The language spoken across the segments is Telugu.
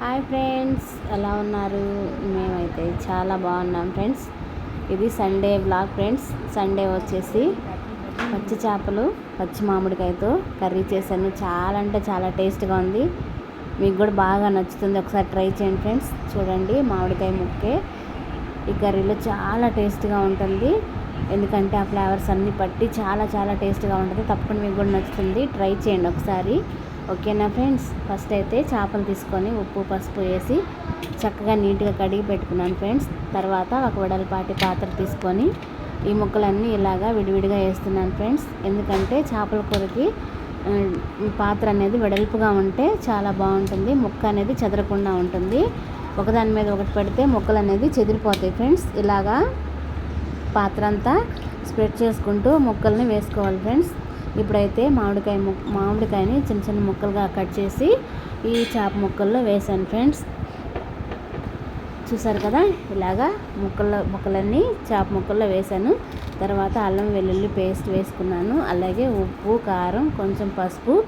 హాయ్ ఫ్రెండ్స్ ఎలా ఉన్నారు? మేమైతే చాలా బాగున్నాం ఫ్రెండ్స్. ఇది సండే బ్లాగ్ ఫ్రెండ్స్. సండే వచ్చేసి పచ్చి చేపలు పచ్చి మామిడికాయతో కర్రీ చేశాను. చాలా అంటే చాలా టేస్ట్గా ఉంది. మీకు కూడా బాగా నచ్చుతుంది. ఒకసారి ట్రై చేయండి ఫ్రెండ్స్. చూడండి మామిడికాయ ముక్కే. ఈ కర్రీలో చాలా టేస్ట్గా ఉంటుంది. ఎందుకంటే ఆ ఫ్లేవర్స్ అన్నీ పట్టి చాలా చాలా టేస్ట్గా ఉంటుంది. తప్పకుండా మీకు కూడా నచ్చుతుంది. ట్రై చేయండి ఒకసారి. ఓకేనా ఫ్రెండ్స్? ఫస్ట్ అయితే చేపలు తీసుకొని ఉప్పు పసుపు వేసి చక్కగా నీట్గా కడిగి పెట్టుకున్నాను ఫ్రెండ్స్. తర్వాత ఒక వెడల్పాటి పాత్ర తీసుకొని ఈ ముక్కలన్నీ ఇలాగా విడివిడిగా వేస్తున్నాను ఫ్రెండ్స్. ఎందుకంటే చేపల కూరకి పాత్ర అనేది వెడల్పుగా ఉంటే చాలా బాగుంటుంది. ముక్క అనేది చెదరకుండా ఉంటుంది. ఒకదాని మీద ఒకటి పెడితే ముక్కలు అనేది చెదిరిపోతాయి ఫ్రెండ్స్. ఇలాగా పాత్ర అంతా స్ప్రెడ్ చేసుకుంటూ ముక్కల్ని వేసుకోవాలి ఫ్రెండ్స్. ఇప్పుడైతే మామిడికాయ ము మామిడికాయని చిన్న చిన్న ముక్కలుగా కట్ చేసి ఈ చేప ముక్కల్లో వేసాను ఫ్రెండ్స్. చూసారు కదా? ఇలాగా ముక్కల్లో ముక్కలన్నీ చేప ముక్కల్లో వేసాను తర్వాత అల్లం వెల్లుల్లి పేస్ట్ వేసుకున్నాను. అలాగే ఉప్పు కారం కొంచెం పసుపు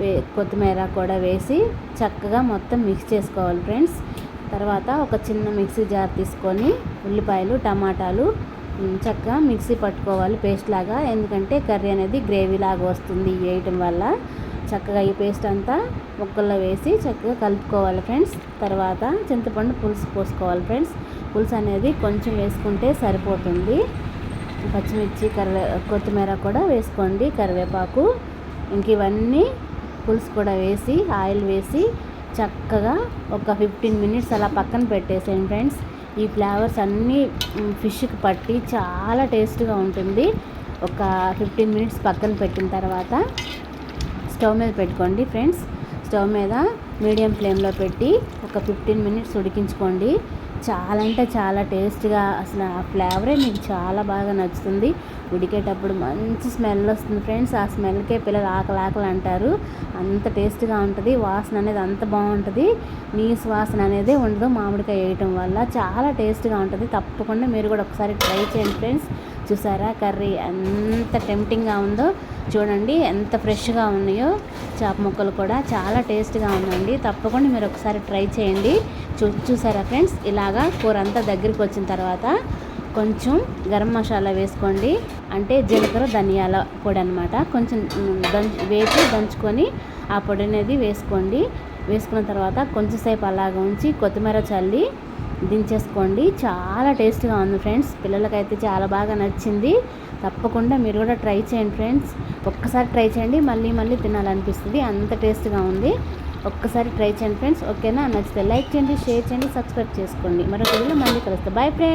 వే కొత్తిమీర కూడా వేసి చక్కగా మొత్తం మిక్స్ చేసుకోవాలి ఫ్రెండ్స్. తర్వాత ఒక చిన్న మిక్సీ జార్ తీసుకొని ఉల్లిపాయలు టమాటాలు చక్కగా మిక్సీ పట్టుకోవాలి పేస్ట్ లాగా. ఎందుకంటే కర్రీ అనేది గ్రేవీ లాగా వస్తుంది వేయటం వల్ల. చక్కగా ఈ పేస్ట్ అంతా ముక్కల్లో వేసి చక్కగా కలుపుకోవాలి ఫ్రెండ్స్ తర్వాత చింతపండు పులుసు పోసుకోవాలి ఫ్రెండ్స్ పులుసు అనేది కొంచెం వేసుకుంటే సరిపోతుంది. పచ్చిమిర్చి కరివే కొత్తిమీర కూడా వేసుకోండి కరివేపాకు. ఇంక ఇవన్నీ పులుసు కూడా వేసి ఆయిల్ వేసి చక్కగా ఒక ఫిఫ్టీన్ మినిట్స్ అలా పక్కన పెట్టేసేయండి ఫ్రెండ్స్ ఈ ఫ్లేవర్స్ అన్నీ ఫిష్కి పట్టి చాలా టేస్ట్గా ఉంటుంది. ఒక ఫిఫ్టీన్ మినిట్స్ పక్కన పెట్టిన తర్వాత స్టవ్ మీద పెట్టుకోండి ఫ్రెండ్స్ స్టవ్ మీద మీడియం ఫ్లేమ్లో పెట్టి ఒక ఫిఫ్టీన్ మినిట్స్ ఉడికించుకోండి. చాలా అంటే చాలా టేస్ట్గా అసలు ఆ ఫ్లేవరే మీకు చాలా బాగా నచ్చుతుంది. ఉడికేటప్పుడు మంచి స్మెల్ వస్తుంది ఫ్రెండ్స్. ఆ స్మెల్కే పిల్లలు ఆకలి ఆకలి అంటారు. అంత టేస్ట్గా ఉంటుంది. వాసన అనేది అంత బాగుంటుంది. మీ వాసన అనేది ఉండదు మామిడికాయ వేయటం వల్ల. చాలా టేస్ట్గా ఉంటుంది. తప్పకుండా మీరు కూడా ఒకసారి ట్రై చేయండి ఫ్రెండ్స్. చూసారా కర్రీ ఎంత టెంప్టింగ్గా ఉందో. చూడండి ఎంత ఫ్రెష్గా ఉన్నాయో. చేప ముక్కలు కూడా చాలా టేస్ట్గా ఉందండి. తప్పకుండా మీరు ఒకసారి ట్రై చేయండి. చూ చూసారా ఫ్రెండ్స్? ఇలాగా కూర అంతా దగ్గరికి వచ్చిన తర్వాత కొంచెం గరం మసాలా వేసుకోండి. అంటే జీలకర్ర ధనియాల పొడి అనమాట కొంచెం దంచు వేసి దంచుకొని ఆ పొడి అనేది వేసుకోండి. వేసుకున్న తర్వాత కొంచెంసేపు అలాగ ఉంచి కొత్తిమీర చల్లి దించేసుకోండి. చాలా టేస్ట్గా ఉంది ఫ్రెండ్స్. పిల్లలకైతే చాలా బాగా నచ్చింది. తప్పకుండా మీరు కూడా ట్రై చేయండి ఫ్రెండ్స్. ఒక్కసారి ట్రై చేయండి. మళ్ళీ మళ్ళీ తినాలనిపిస్తుంది. అంత టేస్ట్గా ఉంది. ఒక్కసారి ట్రై చేయండి ఫ్రెండ్స్. ఓకేనా? నచ్చితే లైక్ చేయండి షేర్ చేయండి సబ్స్క్రైబ్ చేసుకోండి. మరొక వీడియో మళ్ళీ కలుస్తాం. Bye friends.